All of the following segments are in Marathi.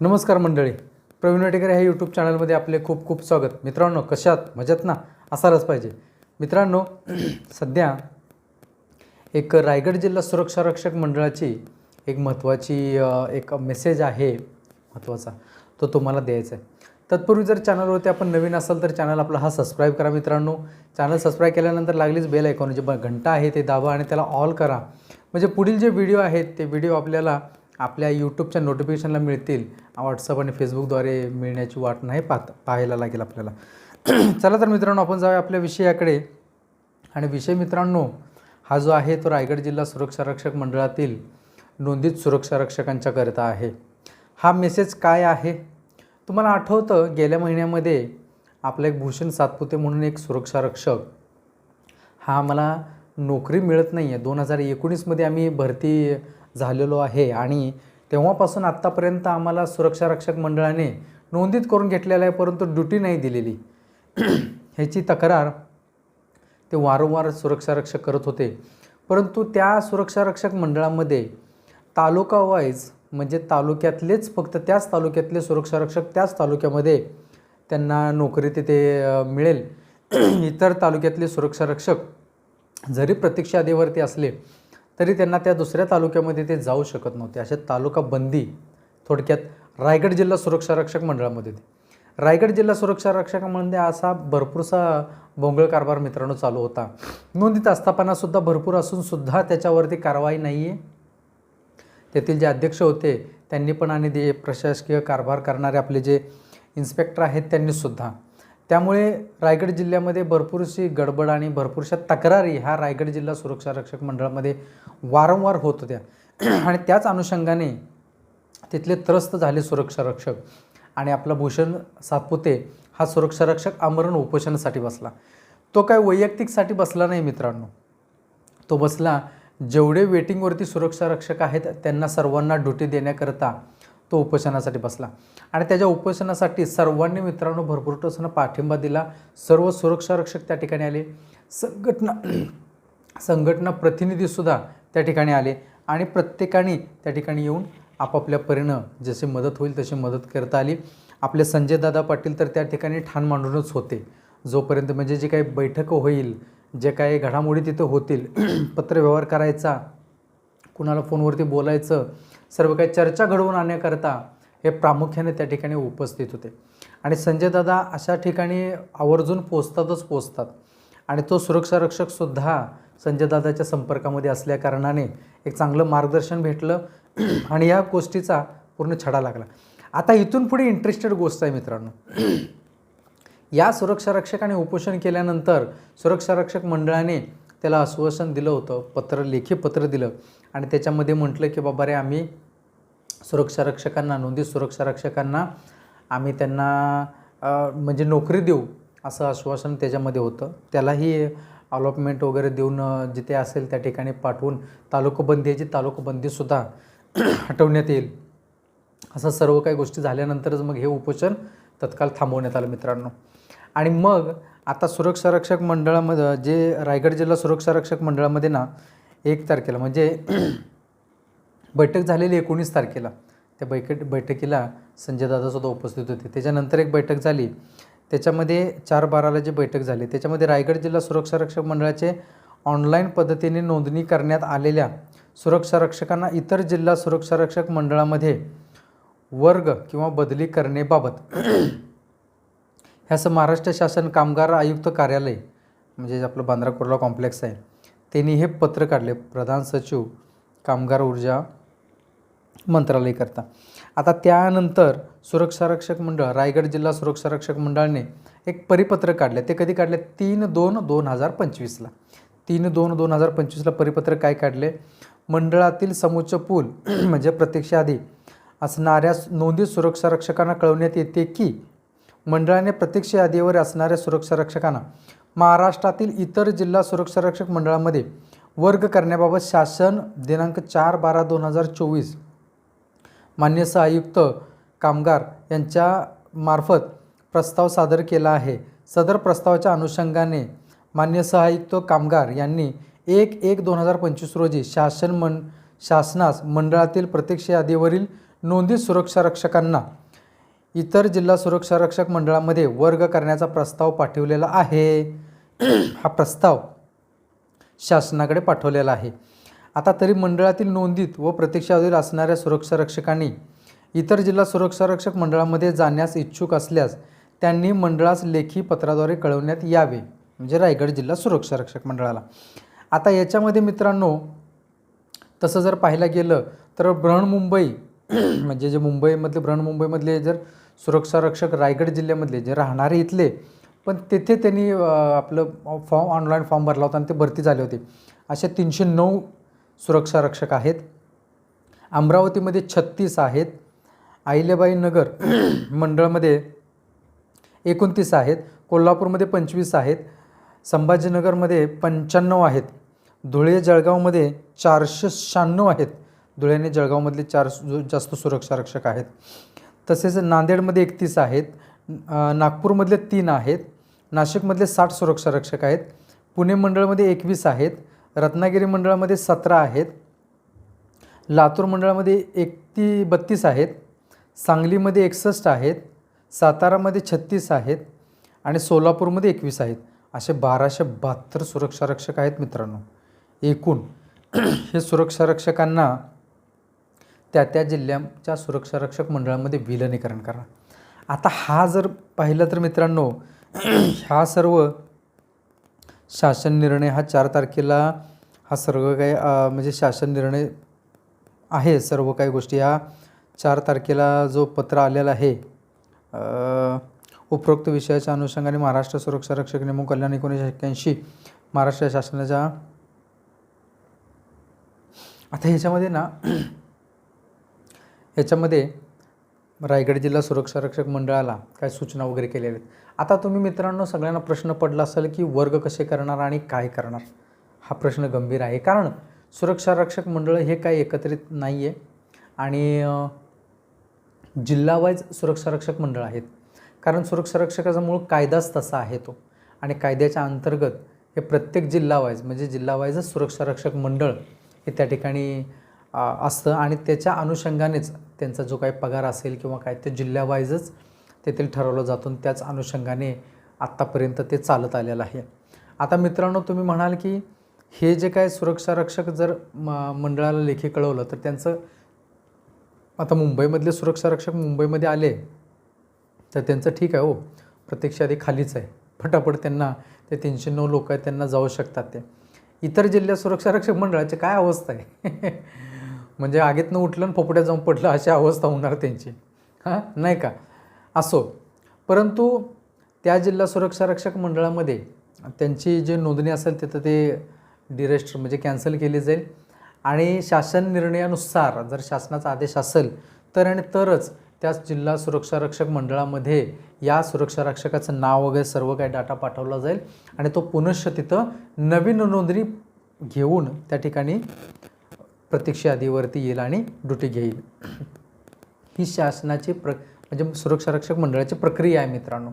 नमस्कार मंडळी. प्रवीण वाटेकर ह्या यूट्यूब चॅनलमध्ये आपले खूप खूप स्वागत. मित्रांनो कशात मजेत ना? असायलाच पाहिजे. मित्रांनो सध्या एक रायगड जिल्हा सुरक्षा रक्षक मंडळाची एक महत्त्वाची एक मेसेज आहे. महत्त्वाचा तो तुम्हाला द्यायचा आहे. तत्पूर्वी जर चॅनलवरती आपण नवीन असाल तर चॅनल आपला हा सबस्क्राईब करा मित्रांनो. चॅनल सबस्क्राईब केल्यानंतर लागलीच बेल ऐकून जे घंटा आहे ते दाबा आणि त्याला ऑल करा. म्हणजे पुढील जे व्हिडिओ आहेत ते व्हिडिओ आपल्याला आपल्या यूट्यूबच्या नोटिफिकेशनला मिळतील. व्हॉट्सअप आणि फेसबुकद्वारे मिळण्याची वाट नाही पाहत पाहायला लागेल आपल्याला. चला तर मित्रांनो आपण जाऊया आपल्या विषयाकडे. आणि विषय मित्रांनो हा जो आहे तो रायगड जिल्हा सुरक्षा रक्षक मंडळातील नोंदीत सुरक्षा रक्षकांच्याकरिता आहे. हा मेसेज काय आहे? तुम्हाला आठवतं गेल्या महिन्यामध्ये आपला एक भूषण सातपुते म्हणून एक सुरक्षा रक्षक हा आम्हाला नोकरी मिळत नाही आहे दोन हजार एकोणीसमध्ये आम्ही भरती झालेलो आहे. आणि तेव्हापासून आत्तापर्यंत आम्हाला सुरक्षा रक्षक मंडळाने नोंदीत करून घेतलेलं आहे परंतु ड्युटी नाही दिलेली. ह्याची तक्रार ते वारंवार सुरक्षा रक्षक करत होते. परंतु त्या सुरक्षा रक्षक मंडळामध्ये तालुका वाईज म्हणजे तालुक्यातलेच फक्त त्याच तालुक्यातले सुरक्षा रक्षक त्याच तालुक्यामध्ये त्यांना नोकरी तिथे मिळेल. इतर तालुक्यातले सुरक्षा रक्षक जरी प्रतीक्षा असले तरी त्यांना त्या दुसऱ्या तालुक्यामध्ये ते जाऊ शकत नव्हते. अशा तालुका बंदी थोडक्यात रायगड जिल्हा सुरक्षा रक्षक मंडळामध्ये होती. रायगड जिल्हा सुरक्षा रक्षकामध्ये असा भरपूरसा भोंगळ कारभार मित्रांनो चालू होता. नोंदीत आस्थापनासुद्धा भरपूर असूनसुद्धा त्याच्यावरती कारवाई नाही आहे तेथील जे अध्यक्ष होते त्यांनी पण आणि ते प्रशासकीय कारभार करणारे आपले जे इन्स्पेक्टर आहेत त्यांनीसुद्धा त्यामुळे रायगड जिल्ह्यामध्ये भरपूरशी गडबड आणि भरपूरशा तक्रारी ह्या रायगड जिल्हा सुरक्षा रक्षक मंडळामध्ये वारंवार होत होत्या. आणि त्याच अनुषंगाने तिथले त्रस्त झाले सुरक्षा रक्षक आणि आपला भूषण सातपुते हा सुरक्षा रक्षक आमरण उपोषणासाठी बसला. तो काय वैयक्तिकसाठी बसला नाही मित्रांनो. तो बसला जेवढे वेटिंगवरती सुरक्षा रक्षक आहेत त्यांना सर्वांना ड्युटी देण्याकरता तो उपोषणासाठी बसला. आणि त्याच्या उपोषणासाठी सर्वांनी मित्रांनो भरपूर टोसानं पाठिंबा दिला. सर्व सुरक्षा रक्षक त्या ठिकाणी आले. संघटना संघटना प्रतिनिधीसुद्धा त्या ठिकाणी आले. आणि प्रत्येकाने त्या ठिकाणी येऊन आपापल्या परीनं जशी मदत होईल तशी मदत करता आली. आपले संजय दादा पाटील तर त्या ठिकाणी ठाण मांडूनच होते. जोपर्यंत म्हणजे जी काही बैठक होईल जे काही घडामोडी तिथं होतील पत्रव्यवहार करायचा कुणाला फोनवरती बोलायचं सर्व काही चर्चा घडवून आणण्याकरता हे प्रामुख्याने त्या ठिकाणी उपस्थित होते. आणि संजय दादा अशा ठिकाणी आवर्जून पोचतातच पोचतात आणि तो सुरक्षा रक्षकसुद्धा संजय दादाच्या संपर्कामध्ये असल्याकारणाने एक चांगलं मार्गदर्शन भेटलं आणि या गोष्टीचा पूर्ण छडा लागला. आता इथून पुढे इंटरेस्टेड गोष्ट आहे मित्रांनो. या सुरक्षा रक्षकाने उपोषण केल्यानंतर सुरक्षा रक्षक मंडळाने त्याला आश्वासन दिलं होतं पत्र लेखी पत्र दिलं. आणि त्याच्यामध्ये म्हटलं की बाबा रे आम्ही सुरक्षा रक्षकांना नोंदी सुरक्षा रक्षकांना आम्ही त्यांना म्हणजे नोकरी देऊ असं आश्वासन त्याच्यामध्ये होतं. त्यालाही अलॉटमेंट वगैरे देऊन जिथे असेल त्या ठिकाणी पाठवून तालुकाबंदी याची तालुकाबंदीसुद्धा हटवण्यात येईल. असं सर्व काही गोष्टी झाल्यानंतरच मग हे उपोषण तत्काळ थांबवण्यात आलं मित्रांनो. आणि मग आता सुरक्षा रक्षक मंडळामध्ये जे रायगड जिल्हा सुरक्षा रक्षक मंडळामध्ये ना एक तारखेला म्हणजे बैठक झालेली एकोणीस तारखेला. त्या बैठक बैठकीला संजय दादासुद्धा उपस्थित होते. त्याच्यानंतर एक बैठक झाली. त्याच्यामध्ये चार बाराला जी बैठक झाली त्याच्यामध्ये रायगड जिल्हा सुरक्षा रक्षक मंडळाचे ऑनलाईन पद्धतीने नोंदणी करण्यात आलेल्या सुरक्षा रक्षकांना इतर जिल्हा सुरक्षा रक्षक मंडळामध्ये वर्ग किंवा बदली करण्याबाबत हे असं महाराष्ट्र शासन कामगार आयुक्त कार्यालय म्हणजे जे आपलं बांद्रा कुर्ला कॉम्प्लेक्स आहे त्यांनी हे पत्र काढले. प्रधान सचिव कामगार ऊर्जा मंत्रालयकरता आता त्यानंतर सुरक्षा रक्षक मंडळ रायगड जिल्हा सुरक्षा रक्षक मंडळाने एक परिपत्र काढले. ते कधी काढले? तीन दोन दोन हजार पंचवीसला. तीन दोन दोन हजार पंचवीसला परिपत्र काय काढले? मंडळातील समोच्च पूल म्हणजे प्रत्यक्षाआधी असणाऱ्या नोंदी सुरक्षा रक्षकांना कळवण्यात येते की मंडळाने प्रत्यक्ष यादीवर असणाऱ्या सुरक्षा रक्षकांना महाराष्ट्रातील इतर जिल्हा सुरक्षा रक्षक मंडळामध्ये वर्ग करण्याबाबत शासन दिनांक चार बारा दोन हजार चोवीस मान्य सहायुक्त कामगार यांच्या मार्फत प्रस्ताव सादर केला आहे. सदर प्रस्तावाच्या अनुषंगाने मान्य सहायुक्त कामगार यांनी एक एक दोन हजार पंचवीस रोजी शासन मन शासनास मंडळातील प्रत्यक्ष यादीवरील नोंदीत सुरक्षा रक्षकांना इतर जिल्हा सुरक्षा रक्षक मंडळामध्ये वर्ग करण्याचा प्रस्ताव पाठवलेला आहे. हा प्रस्ताव शासनाकडे पाठवलेला आहे. आता तरी मंडळातील नोंदीत व प्रतीक्षावधीत असणाऱ्या सुरक्षा रक्षकांनी इतर जिल्हा सुरक्षा रक्षक मंडळामध्ये जाण्यास इच्छुक असल्यास त्यांनी मंडळास लेखी पत्राद्वारे कळवण्यात यावे म्हणजे रायगड जिल्हा सुरक्षा रक्षक मंडळाला. आता याच्यामध्ये मित्रांनो तसं जर पाहायला गेलं तर बृहन्मुंबई म्हणजे जे मुंबईमधले बृहन्मुंबईमधले जर सुरक्षा रक्षक रायगड जिल्ह्यामधले जे राहणारे इथले पण तेथे त्यांनी आपलं फॉर्म ऑनलाईन फॉर्म भरला होता आणि ते भरती झाले होते. असे तीनशे नऊ सुरक्षा रक्षक आहेत. अमरावतीमध्ये छत्तीस आहेत. अहिल्याबाई नगर मंडळमध्ये एकोणतीस आहेत. कोल्हापूरमध्ये पंचवीस आहेत. संभाजीनगरमध्ये पंच्याण्णव आहेत. धुळे जळगावमध्ये चारशे शहाण्णव आहेत. धुळे आणि जळगावमधले चार सु- जास्त सुरक्षा रक्षक आहेत. तसेच नांदेडमध्ये एकतीस आहेत. नागपूरमधले तीन आहेत. नाशिकमधले साठ सुरक्षा रक्षक आहेत. पुणे मंडळामध्ये एकवीस आहेत. रत्नागिरी मंडळामध्ये सतरा आहेत. लातूर मंडळामध्ये एकती बत्तीस आहेत. सांगलीमध्ये एकसष्ट आहेत. सातारामध्ये छत्तीस आहेत. आणि सोलापूरमध्ये एकवीस आहेत. असे बाराशे बहात्तर सुरक्षा रक्षक आहेत मित्रांनो. एकूण हे सुरक्षा रक्षकांना त्या त्या जिल्ह्याच्या सुरक्षा रक्षक मंडळामध्ये विलनीकरण करा. आता हा जर पाहिलं तर मित्रांनो ह्या सर्व शासन निर्णय हा चार तारखेला हा सर्व काही म्हणजे शासन निर्णय आहे सर्व काही गोष्टी. ह्या चार तारखेला जो पत्र आलेला आहे उपरोक्त विषयाच्या अनुषंगाने महाराष्ट्र सुरक्षा रक्षक नेमून कल्याण एकोणीसशे एक्क्याऐंशी महाराष्ट्र शासनाच्या आता ह्याच्यामध्ये ना ह्याच्यामध्ये रायगड जिल्हा सुरक्षा रक्षक मंडळाला काय सूचना वगैरे केलेल्या आहेत? आता तुम्ही मित्रांनो सगळ्यांना प्रश्न पडला असेल की वर्ग कसे करणार आणि काय करणार? हा प्रश्न गंभीर आहे. कारण सुरक्षा रक्षक मंडळ हे काही एकत्रित नाही आहे आणि जिल्हावाईज सुरक्षा रक्षक मंडळ आहेत. कारण सुरक्षा रक्षकाचा मूळ कायदाच तसा आहे तो. आणि कायद्याच्या अंतर्गत हे प्रत्येक जिल्हावाईज म्हणजे जिल्हावाईजच सुरक्षा रक्षक मंडळ हे त्या ठिकाणी असतं आणि त्याच्या अनुषंगानेच त्यांचा जो काही पगार असेल किंवा काय ते जिल्ह्यावाईजच तेथील ठरवलं जातो. आणि त्याच अनुषंगाने आत्तापर्यंत ते चालत आलेलं आहे. आता मित्रांनो तुम्ही म्हणाल की हे जे काय सुरक्षा रक्षक जर म मंडळाला लेखी कळवलं तर त्यांचं आता मुंबईमधले सुरक्षा रक्षक मुंबईमध्ये आले तर त्यांचं ठीक आहे हो. प्रत्यक्ष आधी खालीच आहे. फटाफट त्यांना ते तीनशे नऊ लोक आहेत त्यांना जाऊ शकतात ते. इतर जिल्ह्यात सुरक्षा रक्षक मंडळाची काय अवस्था आहे? म्हणजे आगीतनं उठलं आणि फोपड्यात जाऊन पडलं अशी अवस्था होणार त्यांची. हां? नाही का? असो. परंतु त्या जिल्हा सुरक्षा रक्षक मंडळामध्ये त्यांची जी नोंदणी असेल तिथं ते डिरेस्टर म्हणजे कॅन्सल केली जाईल. आणि शासन निर्णयानुसार जर शासनाचा आदेश असेल तर आणि तरच त्याच जिल्हा सुरक्षा रक्षक मंडळामध्ये या सुरक्षा रक्षकाचं नाव वगैरे सर्व काही डाटा पाठवला जाईल. आणि तो पुनश्च तिथं नवीन नोंदणी घेऊन त्या ठिकाणी प्रतीक्षा यादीवरती येईल आणि ड्युटी घेईल. ही शासनाची प्र म्हणजे सुरक्षा रक्षक मंडळाची प्रक्रिया आहे मित्रांनो.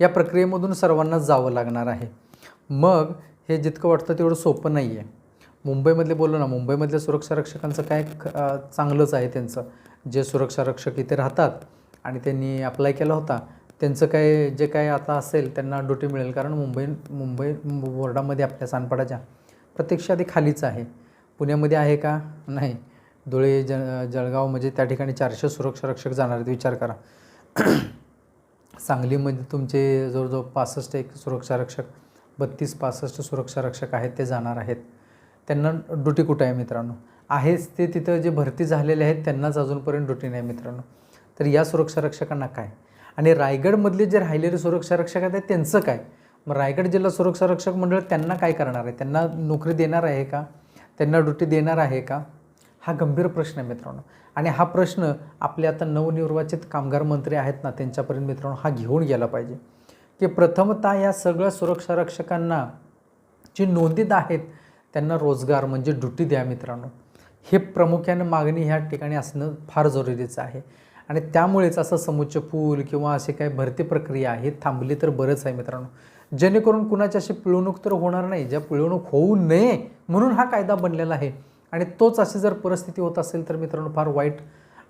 या प्रक्रियेमधून सर्वांना जावं लागणार आहे. मग हे जितकं वाटतं तेवढं सोपं नाही आहे मुंबईमधले बोललो ना मुंबईमधल्या सुरक्षा रक्षकांचं काय चांगलंच आहे त्यांचं. जे सुरक्षा रक्षक इथे राहतात आणि त्यांनी अप्लाय केला होता त्यांचं काय जे काय आता असेल त्यांना ड्युटी मिळेल. कारण मुंबई मुंबई बोर्डामध्ये आपल्या सानपाडाच्या प्रत्यक्ष आधी खालीच आहे. पुण्यामध्ये आहे का? नाही. धुळे ज जळगाव म्हणजे त्या ठिकाणी चारशे सुरक्षा रक्षक जाणार आहेत. विचार करा. सांगलीमध्ये तुमचे जवळजवळ पासष्ट एक सुरक्षा रक्षक बत्तीस पासष्ट सुरक्षा रक्षक आहेत ते जाणार आहेत. त्यांना ड्युटी कुठं आहे मित्रांनो? आहेच ते तिथं जे भरती झालेले आहेत त्यांनाच अजूनपर्यंत ड्युटी नाही मित्रांनो. तर या सुरक्षा रक्षकांना काय? आणि रायगडमधले जे राहिलेले सुरक्षा रक्षक आहेत त्यांचं काय? मग रायगड जिल्हा सुरक्षा रक्षक मंडळ त्यांना काय करणार आहे? त्यांना नोकरी देणार आहे का? त्यांना ड्युटी देणार आहे का? हा गंभीर प्रश्न आहे मित्रांनो. आणि हा प्रश्न आपले आता नवनिर्वाचित कामगार मंत्री आहेत ना त्यांच्यापर्यंत मित्रांनो हा घेऊन गेला पाहिजे. की प्रथमतः या सगळ्या सुरक्षा रक्षकांना जी नोंदीत आहेत त्यांना रोजगार म्हणजे ड्युटी द्या मित्रांनो. हे प्रामुख्याने मागणी ह्या ठिकाणी असणं फार जरुरीचं आहे. आणि त्यामुळेच असं समुच्च पूल किंवा असे काही भरती प्रक्रिया आहे थांबली तर बरंच आहे मित्रांनो. जेणेकरून कुणाची अशी पिळवणूक तर होणार नाही ज्या पिळवणूक होऊ नये म्हणून हा कायदा बनलेला आहे. आणि तोच अशी जर परिस्थिती होत असेल तर मित्रांनो फार वाईट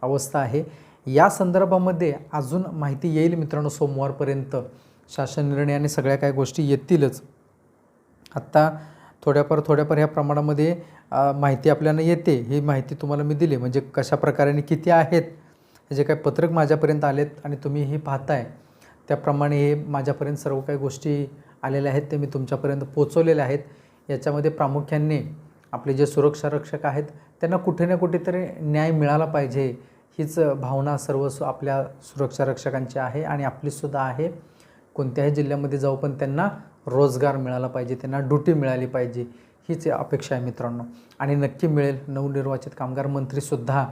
अवस्था आहे. या संदर्भामध्ये अजून माहिती येईल मित्रांनो सोमवारपर्यंत. शासन निर्णय आणि सगळ्या काही गोष्टी येतीलच. आत्ता थोड्याफार थोड्याफार ह्या प्रमाणामध्ये माहिती आपल्याला येते. ही माहिती तुम्हाला मी दिली. म्हणजे कशा प्रकारे किती आहेत हे जे काही पत्रक माझ्यापर्यंत आलेत आणि तुम्ही हे पाहताय. त्याप्रमाणे हे माझ्यापर्यंत सर्व काही गोष्टी आलेल्या आहेत ते मी तुमच्यापर्यंत पोचवलेल्या आहेत. याच्यामध्ये प्रामुख्याने आपले जे सुरक्षा रक्षक आहेत त्यांना कुठे ना कुठेतरी न्याय मिळाला पाहिजे हीच भावना सर्व सु- आपल्या सुरक्षा रक्षकांची आहे आणि आपलीसुद्धा आहे. कोणत्याही जिल्ह्यामध्ये जाऊ पण त्यांना रोजगार मिळाला पाहिजे त्यांना ड्युटी मिळाली पाहिजे हीच अपेक्षा आहे मित्रांनो. आणि नक्की मिळेल नवनिर्वाचित कामगार मंत्रीसुद्धा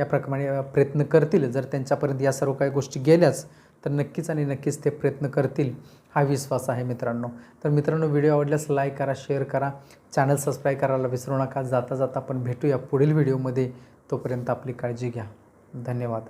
या प्रमाणे प्रयत्न करतील. जर त्यांच्यापर्यंत या सर्व काही गोष्टी गेल्याच तर नक्कीच आणि नक्कीच ते प्रयत्न करतील हा विश्वास आहे मित्रांनो. तर मित्रांनो व्हिडिओ आवडल्यास लाईक करा शेअर करा. चॅनल सबस्क्राईब करायला विसरू नका. जाता जाता आपण भेटूया पुढील व्हिडिओमध्ये तोपर्यंत आपली काळजी घ्या. धन्यवाद.